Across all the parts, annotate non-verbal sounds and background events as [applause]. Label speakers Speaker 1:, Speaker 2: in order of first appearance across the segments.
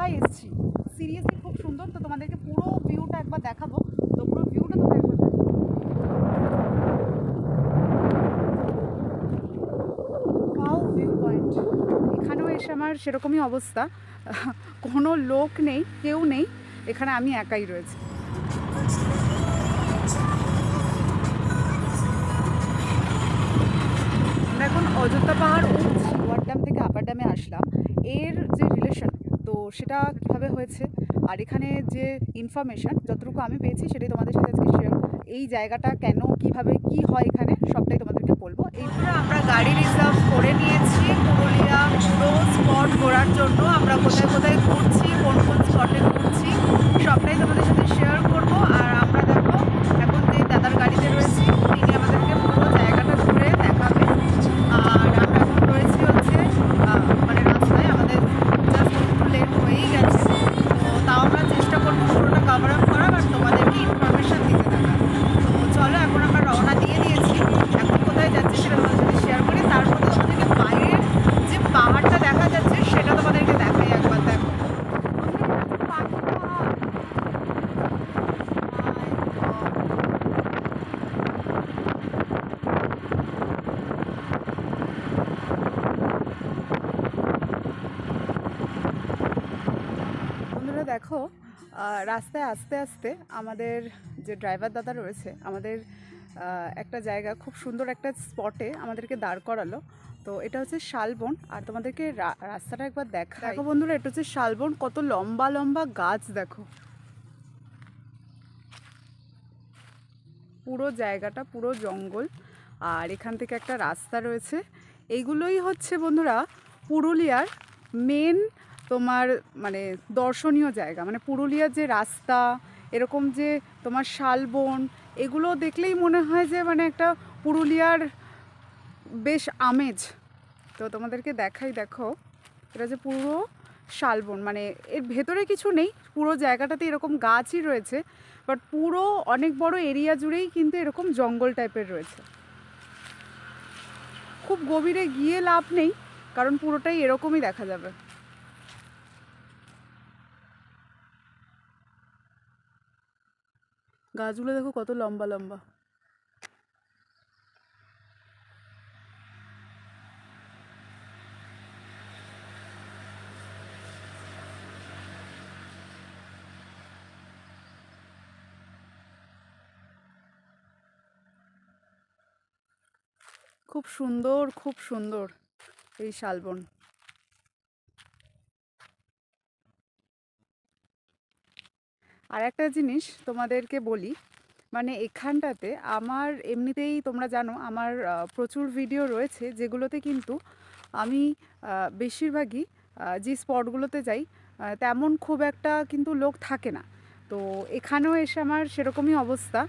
Speaker 1: দীঘায় এসেছি? সিরিয়াসলি খুব সুন্দর, তো তোমাদেরকে পুরো ভিউটা একবার দেখাবো। তো পুরো ভিউটা তোমরা একবার ভিউ পয়েন্ট এখানেও এসে আমার সেরকমই অবস্থা। কোনো লোক নেই, কেউ নেই। এখানে আমি একাই রয়েছি। এখন অযোধ্যা পাহাড় উঠছি ড্যাম থেকে আপার ড্যামে আসলাম। এর যে রিলেশন সেটা কীভাবে হয়েছে? আর এখানে যে ইনফরমেশান যতটুকু আমি পেয়েছি সেটাই তোমাদের সাথে আজকে শেয়ার এই জায়গাটা কেন, কীভাবে, কি হয় এখানে, সবটাই তোমাদেরকে বলব। এই আমরা গাড়ি রিজার্ভ করে নিয়েছি পুরুলিয়া পুরো স্পট ঘোরার জন্য। আমরা কোথায় কোথায় ঘুরছি, কোন কোন স্পটে ঘুরছি, সবটাই তোমাদের সাথে শেয়ার করব আর আমরা দেখো এখন যে দাদার গাড়িতে রয়েছি তিনি আমাদেরকে পুরো জায়গাটা ঘুরে দেখাবে আর আমরা এখন রয়েছি হচ্ছে আহ, মানে রাস্তায় আমাদের জাস্ট একটু লেট হয়েই গেছে তো তাও আমরা চেষ্টা করব পুরোটা কভার আপ করার আর তোমাদেরকে ইনফরমেশন দিতে থাকার তো চলো এখন আমরা রওনা দিয়ে দিয়েছি এখন কোথায় যাচ্ছি সেটা তোমাদের সাথে শেয়ার করি তার মধ্যে তোমাদেরকে বাইরের যে পাহাড়টা দেখা যাচ্ছে সেটা তোমাদেরকে দেখাই একবার দেখো বন্ধুরা দেখো রাস্তায় আস্তে আস্তে আমাদের যে ড্রাইভার দাদা রয়েছে আমাদের একটা জায়গা খুব সুন্দর একটা স্পটে আমাদেরকে দাঁড় করালো। তো এটা হচ্ছে শালবন। আর তোমাদেরকে রাস্তাটা একবার দেখা দেখো বন্ধুরা এটা হচ্ছে শালবন। কত লম্বা লম্বা গাছ দেখো। পুরো জায়গাটা পুরো জঙ্গল। আর এখান থেকে একটা রাস্তা রয়েছে। এইগুলোই হচ্ছে বন্ধুরা পুরুলিয়ার মেন তোমার মানে দর্শনীয় জায়গা মানে পুরুলিয়ার যে রাস্তা, এরকম যে তোমার শালবন, এগুলো দেখলেই মনে হয় যে মানে একটা পুরুলিয়ার বেশ আমেজ। তো তোমাদেরকে দেখাই, দেখো, এটা যে পুরো শালবন মানে এর ভেতরে কিছু নেই, পুরো জায়গাটাতে এরকম গাছই রয়েছে বাট পুরো অনেক বড় এরিয়া জুড়েই কিন্তু এরকম জঙ্গল টাইপের রয়েছে। খুব গভীরে গিয়ে লাভ নেই, কারণ পুরোটাই এরকমই দেখা যাবে। গাছগুলো দেখো কত লম্বা লম্বা। খুব সুন্দর খুব সুন্দর এই শালবন। আর একটা জিনিস তোমাদেরকে বলি মানে এখানটাতে আমার এমনিতেই তোমরা জানো আমার প্রচুর ভিডিও রয়েছে যেগুলোতে কিন্তু আমি বেশিরভাগই যে স্পটগুলোতে যাই তেমন খুব একটা কিন্তু লোক থাকে না। তো এখানেও এসে আমার সেরকমই অবস্থা।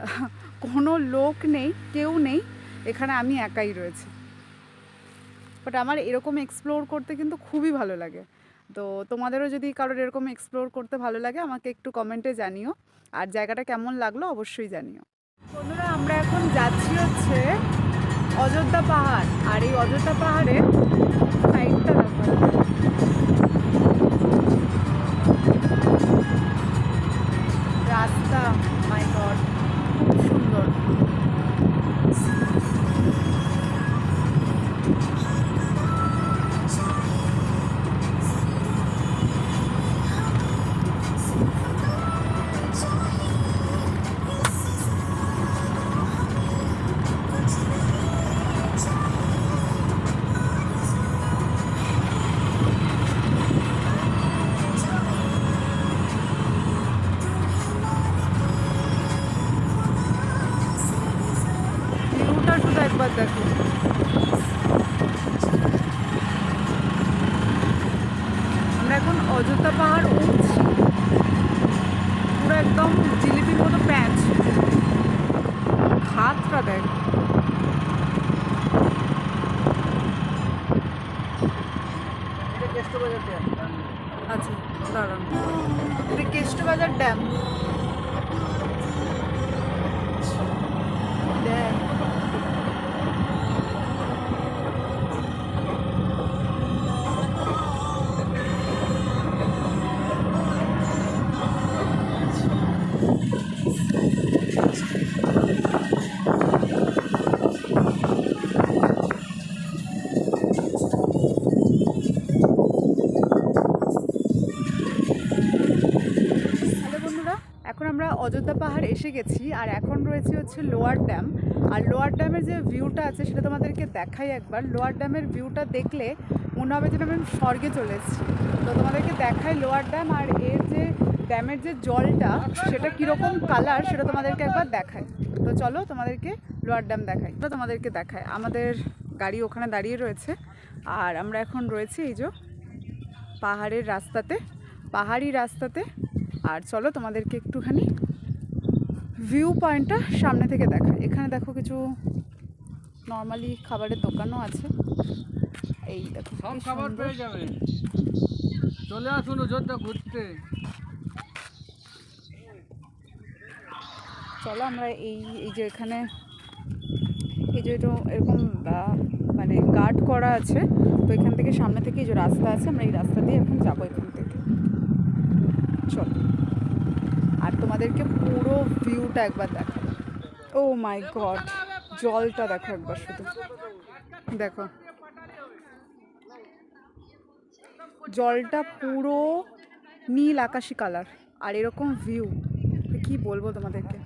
Speaker 1: [laughs] কোনো লোক নেই, কেউ নেই, এখানে আমি একাই রয়েছি। বাট আমার এরকম এক্সপ্লোর করতে কিন্তু খুবই ভালো লাগে। তো তোমাদেরও যদি কারোর এরকম এক্সপ্লোর করতে ভালো লাগে, আমাকে একটু কমেন্টে জানিও। আর জায়গাটা কেমন লাগল অবশ্যই জানিও। বন্ধুরা, আমরা এখন যাচ্ছি হচ্ছে অযোধ্যা পাহাড়। আর এই অযোধ্যা পাহাড়ে সাইডটা রাস্তা মাই গড খুব সুন্দর। দেখো। আমরা এখন অযোধ্যা পাহাড় উঠছি। পুরো একদম জিলিপির মতো প্যাঁচ হাতটা দেখ। আচ্ছা দাঁড়ান। এটা কেষ্টবাজার ড্যাম ড্যাম অযোধ্যা পাহাড় এসে গেছি, আর এখন রয়েছে হচ্ছে লোয়ার ড্যাম। আর লোয়ার ড্যামের যে ভিউটা আছে সেটা তোমাদেরকে দেখাই একবার। লোয়ার ড্যামের ভিউটা দেখলে মনে হবে যেন আমি স্বর্গে চলে এসেছি। তো তোমাদেরকে দেখাই লোয়ার ড্যাম, আর এর যে ড্যামের যে জলটা, সেটা কীরকম কালার সেটা তোমাদেরকে একবার দেখায় তো চলো তোমাদেরকে লোয়ার ড্যাম দেখাই। তো তোমাদেরকে দেখায় আমাদের গাড়ি ওখানে দাঁড়িয়ে রয়েছে। আর আমরা এখন রয়েছি এই যে পাহাড়ের রাস্তাতে, পাহাড়ি রাস্তাতে আর চলো তোমাদেরকে একটুখানি ভিউ পয়েন্টটা সামনে থেকে দেখায় এখানে দেখো কিছু নর্মালি খাবারের দোকানও আছে। এই দেখো
Speaker 2: সব খাবার পেয়ে যাবে। চলে আসুন অযোধ্যা ঘুরতে।
Speaker 1: চলো আমরা এই এই যে এখানে এই যে এরকম মানে গার্ড করা আছে। তো এখান থেকে সামনে থেকে যে রাস্তা আছে আমরা এই রাস্তা দিয়ে এখন যাব এখান থেকে। চলো। আর তোমাদেরকে পুরো ভিউটা একবার দেখো ও মাই গড জলটা দেখো একবার শুধু। দেখো। জলটা পুরো নীল আকাশি কালার আর এরকম ভিউ কি বলব তোমাদেরকে?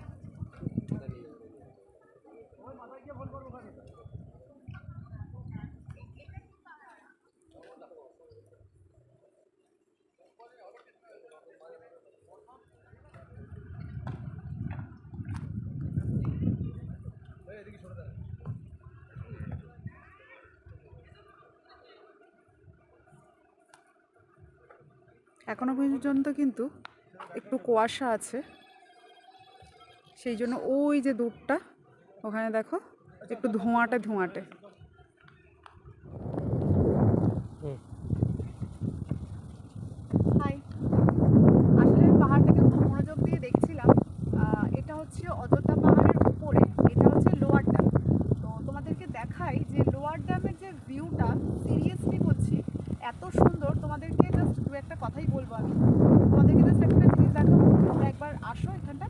Speaker 1: এখনও পর্যন্ত কিন্তু একটু কুয়াশা আছে। সেই জন্য ওই যে দূরটা ওখানে দেখো, একটু ধোঁয়াটে ধোঁয়াটে হাই আসলে পাহাড়টাকে খুব মনোযোগ দিয়ে দেখছিলাম আহ, এটা হচ্ছে অযোধ্যা পাহাড়ের উপরে এটা হচ্ছে লোয়ার ড্যাম তো তোমাদেরকে দেখাই যে লোয়ার ড্যামের যে ভিউটা সিরিয়াসলি বলছি এত সুন্দর তোমাদেরকে জাস্ট দু একটা কথাই বলব আমি তোমাদেরকে জাস্ট একটা জিনিস দেখাবো তোমরা একবার আসো এখানটা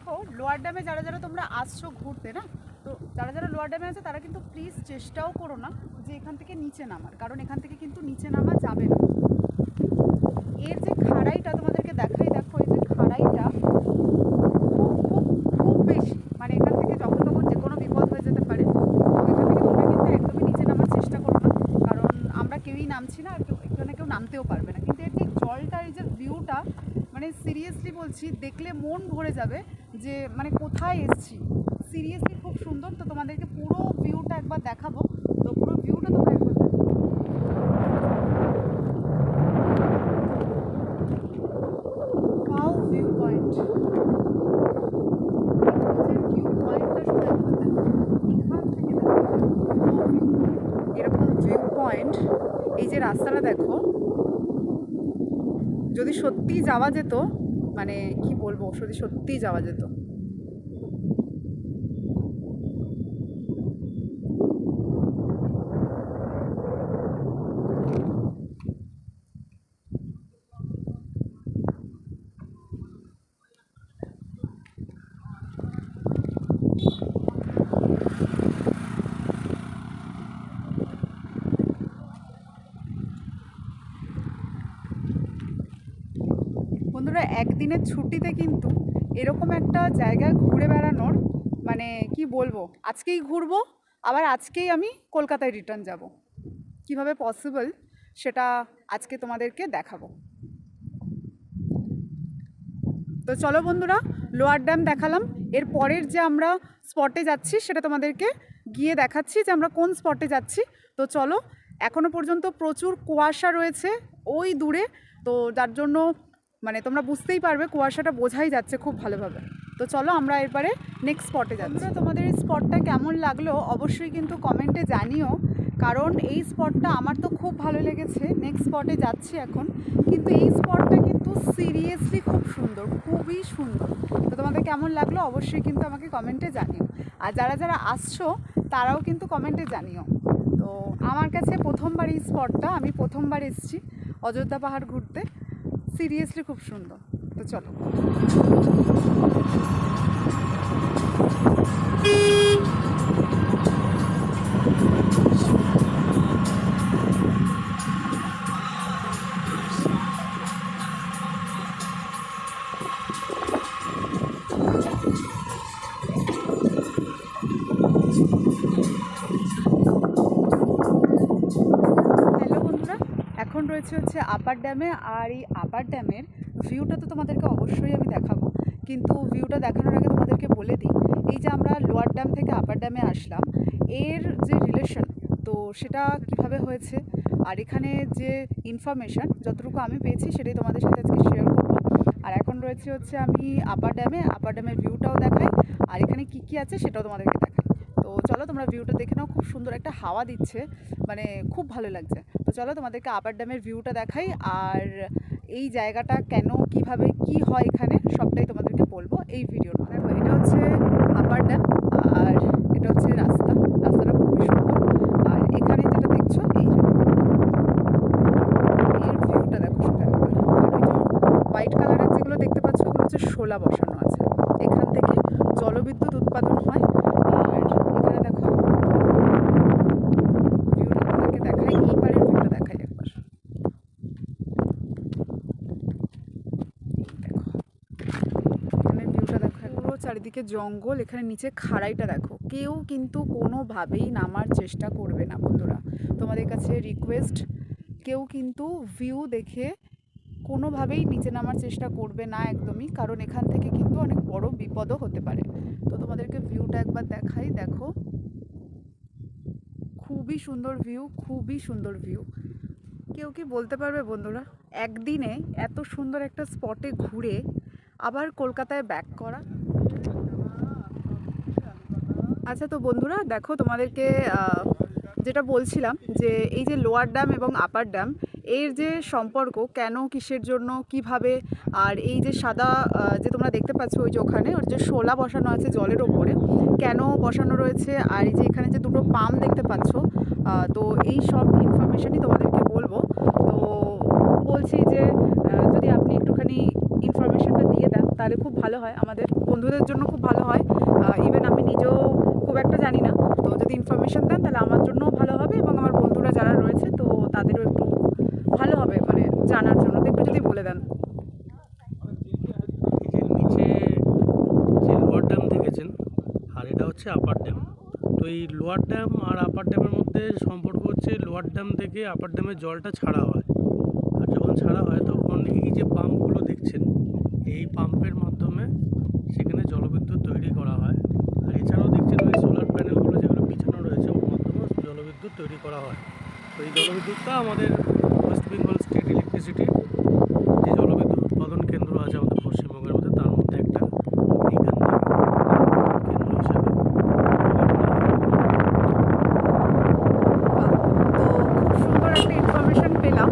Speaker 1: দেখো, লোয়ার ড্যামে যারা যারা তোমরা আসছো ঘুরতে, না? তো যারা যারা লোয়ার ড্যামে আছে, তারা কিন্তু প্লিজ চেষ্টাও করো না যে এখান থেকে নিচে নামার, কারণ এখান থেকে কিন্তু নিচে নামা যাবে না। এর যে খাড়াইটা তোমাদেরকে দেখাই, দেখো এই যে খাড়াইটা খুব খুব খুব বেশি মানে এখান থেকে যখন তখন যে কোনো বিপদ হয়ে যেতে পারে তো এখান থেকে তোমরা কিন্তু একদমই নিচে নামার চেষ্টা করো না কারণ আমরা কেউই নামছি না আর কেউ এখানে কেউ নামতেও পারবে না কিন্তু এর যে জলটার এই যে ভিউটা মানে সিরিয়াসলি বলছি, দেখলে মন ভরে যাবে যে মানে কোথায় এসছি। সিরিয়াসলি খুব সুন্দর, তো তোমাদেরকে পুরো ভিউটা একবার দেখাবো। তো পুরো ভিউটা তোমরা একবার ভিউ পয়েন্ট রাস্তাটা দেখো। যদি সত্যি যাওয়া যেত মানে কি বলব যদি সত্যিই যাওয়া যেত। বন্ধুরা, একদিনের ছুটিতে কিন্তু এরকম একটা জায়গা ঘুরে বেড়ানোর মানে কি বলব, আজকেই ঘুরবো, আবার আজকেই আমি কলকাতায় রিটার্ন যাব। কীভাবে পসিবল সেটা আজকে তোমাদেরকে দেখাবো। তো চলো বন্ধুরা লোয়ার ড্যাম দেখালাম। এর পরের যে আমরা স্পটে যাচ্ছি, সেটা তোমাদেরকে গিয়ে দেখাচ্ছি যে আমরা কোন স্পটে যাচ্ছি। তো চলো, এখনও পর্যন্ত প্রচুর কুয়াশা রয়েছে, ওই দূরে। তো যার জন্য মানে তোমরা বুঝতেই পারবে কুয়াশাটা বোঝাই যাচ্ছে খুব ভালোভাবে। তো চলো আমরা এরপরে নেক্সট স্পটে যাচ্ছি। তোমাদের এই স্পটটা কেমন লাগল অবশ্যই কিন্তু কমেন্টে জানিও, কারণ এই স্পটটা আমার তো খুব ভালো লেগেছে। নেক্সট স্পটে যাচ্ছি এখন। কিন্তু এই স্পটটা কিন্তু সিরিয়াসলি খুব সুন্দর, খুবই সুন্দর। তো তোমাদের কেমন লাগল অবশ্যই কিন্তু আমাকে কমেন্টে জানিও। আর যারা যারা আসছো, তারাও কিন্তু কমেন্টে জানিও। তো আমার কাছে প্রথমবার এই স্পটটা আমি প্রথমবার এসেছি অযোধ্যা পাহাড় ঘুরতে। সিরিয়াসলি খুব সুন্দর। তো চলো। রয়েছে হচ্ছে আপার ড্যামে আর এই আপার ড্যামের ভিউটা তো তোমাদেরকে অবশ্যই আমি দেখাবো। কিন্তু ভিউটা দেখানোর আগে তোমাদেরকে বলে দিই, এই যে আমরা লোয়ার ড্যাম থেকে আপার ড্যামে আসলাম, এর যে রিলেশন তো সেটা কীভাবে হয়েছে? আর এখানে যে ইনফরমেশান যতটুকু আমি পেয়েছি সেটাই তোমাদের সাথে আজকে শেয়ার করব। আর এখন রয়েছে হচ্ছে আমি আপার ড্যামে আপার ড্যামের ভিউটাও দেখাই, আর এখানে কী কী আছে সেটাও তোমাদেরকে দেখাই তো চলো তোমরা ভিউটা দেখে নাও, খুব সুন্দর একটা হাওয়া দিচ্ছে মানে খুব ভালো লাগছে। তো চলো তোমাদেরকে আপার ড্যামের ভিউটা দেখাই, আর এই জায়গাটা কেন, কীভাবে, কি হয় এখানে, সবটাই তোমাদেরকে বলব এই ভিডিওর এটা হচ্ছে আপার ড্যাম আর এটা হচ্ছে রাস্তা। রাস্তাটা খুবই সুন্দর। আর এখানে যেটা দেখছ, এই এর ভিউটা দেখো যে হোয়াইট কালারের যেগুলো দেখতে পাচ্ছ, ওগুলো হচ্ছে শোলা বসানো আছে এখান থেকে জলবিদ্যুৎ উৎপাদন হয় আর এখানে দেখো ভিউটা তোমাদেরকে দেখাই এই পারের ভিউটা দেখাই একবার এই দেখো এখানে ভিউটা দেখো পুরো চারিদিকে জঙ্গল, এখানে নিচে খাড়াইটা দেখো। কেউ কিন্তু কোনোভাবেই নামার চেষ্টা করবে না, বন্ধুরা। তোমাদের কাছে রিকোয়েস্ট কেউ কিন্তু ভিউ দেখে কোনোভাবেই নিচে নামার চেষ্টা করবে না একদমই, কারণ এখান থেকে কিন্তু অনেক বড় বিপদও হতে পারে। তো তোমাদেরকে ভিউটা একবার দেখাই, দেখো। খুবই সুন্দর ভিউ খুবই সুন্দর ভিউ কেউ কি বলতে পারবে, বন্ধুরা? একদিনে এত সুন্দর একটা স্পটে ঘুরে আবার কলকাতায় ব্যাক করা আচ্ছা তো বন্ধুরা দেখো তোমাদেরকে যেটা বলছিলাম যে এই যে লোয়ার ড্যাম এবং আপার ড্যাম, এর যে সম্পর্ক কেন, কিসের জন্য, কীভাবে, আর এই যে সাদা যে তোমরা দেখতে পাচ্ছ ওই যে ওখানে, ওর যে শোলা বসানো আছে জলের ওপরে, কেন বসানো রয়েছে, আর এই যে এখানে যে দুটো পাম্প দেখতে পাচ্ছ তো এই সব ইনফরমেশনই তোমাদেরকে বলব। তো বলছি যে যদি আপনি একটুখানি ইনফরমেশনটা দিয়ে দেন, তাহলে খুব ভালো হয় আমাদের। বন্ধুদের জন্য খুব ভালো হয় ইভেন আমি নিজেও খুব একটা জানি না তো যদি ইনফরমেশন দেন, তাহলে আমার জন্যও ভালো হবে এবং আমার বন্ধুরা যারা রয়েছে, তো তাদেরও একটু ভালো হবে মানে জানার জন্য। একটু যদি বলে দেন।
Speaker 3: হচ্ছে আপার ড্যাম তো এই লোয়ার ড্যাম আর আপার ড্যামের মধ্যে সম্পর্ক হচ্ছে লোয়ার ড্যাম থেকে আপার ড্যামের জলটা ছাড়া হয়। আর যখন ছাড়া হয়, তখন এই যে পাম্পগুলো দেখছেন, এই পাম্পের মাধ্যমে সেখানে জলবিদ্যুৎ তৈরি করা হয়। আর এছাড়াও দেখছেন ওই সোলার প্যানেলগুলো যেগুলো বিছানো রয়েছে, ওর মাধ্যমে জলবিদ্যুৎ তৈরি করা হয়। তো এই জলবিদ্যুৎটা আমাদের ওয়েস্ট বেঙ্গল স্টেট ইলেকট্রিসিটি যে জলবিদ্যুৎ উৎপাদন কেন্দ্র আছে আমাদের পশ্চিমবঙ্গের মধ্যে তার মধ্যে একটা এইখান থেকে কেন্দ্র হিসাবে
Speaker 1: তো খুব সুন্দর একটা ইনফরমেশন পেলাম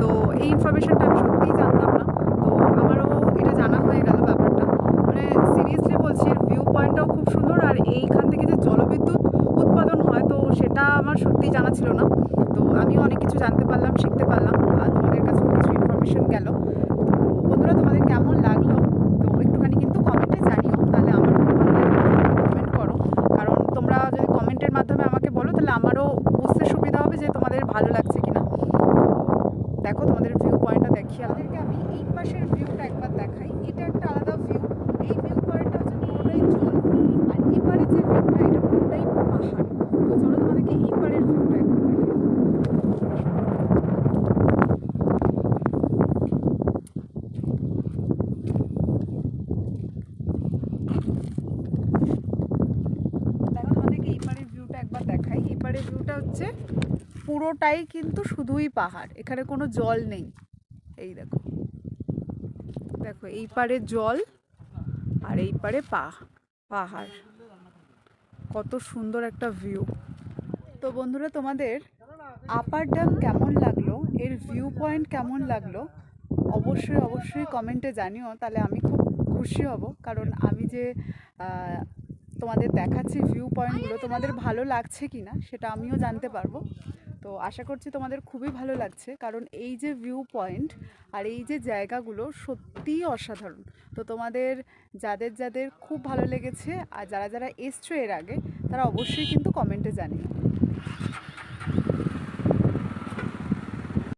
Speaker 1: তো এই ইনফরমেশনটা আমি সত্যিই জানতাম না তো আমারও এটা জানা হয়ে গেল ব্যাপারটা মানে সিরিয়াসলি বলছি ভিউ পয়েন্টটাও খুব সুন্দর আর এইখান থেকে যে জলবিদ্যুৎ উৎপাদন হয় তো সেটা আমার সত্যিই জানা ছিল না তো আমিও অনেক কিছু জানতে পারলাম শিখতে পারলাম আর তোমাদের কাছেও কিছু ইনফরমেশন গেল তো বন্ধুরা তোমাদের কেমন লাগল তো একটুখানি কিন্তু কমেন্টে জানিও তাহলে আমার খুব ভালো লাগবে কমেন্ট করো কারণ তোমরা যদি কমেন্টের মাধ্যমে আমাকে বলো তাহলে আমারও বুঝতে সুবিধা হবে যে তোমাদের ভালো লাগছে কিনা তো দেখো তোমাদের ভিউ পয়েন্টটা দেখিয়ে আমাদেরকে আমি এই পাশের ভিউটা একবার দেখাই এটা একটা আলাদা ভিউ এই ভিউ পয়েন্টটা হচ্ছে পুরোটাই জল আর এপারে যে ভিউটা এটা পুরোটাই পাহাড় তো চলো তোমাদেরকে এই পারের ভিউটা একবার দেখাই দেখো তোমাদেরকে এই পারের ভিউটা একবার দেখাই এই পারের ভিউটা হচ্ছে পুরোটাই কিন্তু শুধুই পাহাড়। এখানে কোনো জল নেই। এই দেখো। দেখো, এই পারে জল আর এই পারে পা পাহাড়। কত সুন্দর একটা ভিউ তো বন্ধুরা, তোমাদের আপার ড্যাম কেমন লাগল? এর ভিউ পয়েন্ট কেমন লাগল? অবশ্যই অবশ্যই কমেন্টে জানিও। তাহলে আমি খুব খুশি হব। কারণ আমি যে তোমাদের দেখাচ্ছি ভিউ পয়েন্টগুলো তোমাদের ভালো লাগছে কি না সেটা আমিও জানতে পারব। তো আশা করছি তোমাদের খুবই ভালো লাগছে। কারণ এই যে ভিউ পয়েন্ট আর এই যে জায়গাগুলো সত্যিই অসাধারণ। তো তোমাদের, যাদের যাদের খুব ভালো লেগেছে, আর যারা যারা এসছো এর আগে, তারা অবশ্যই কিন্তু কমেন্টে জানিও।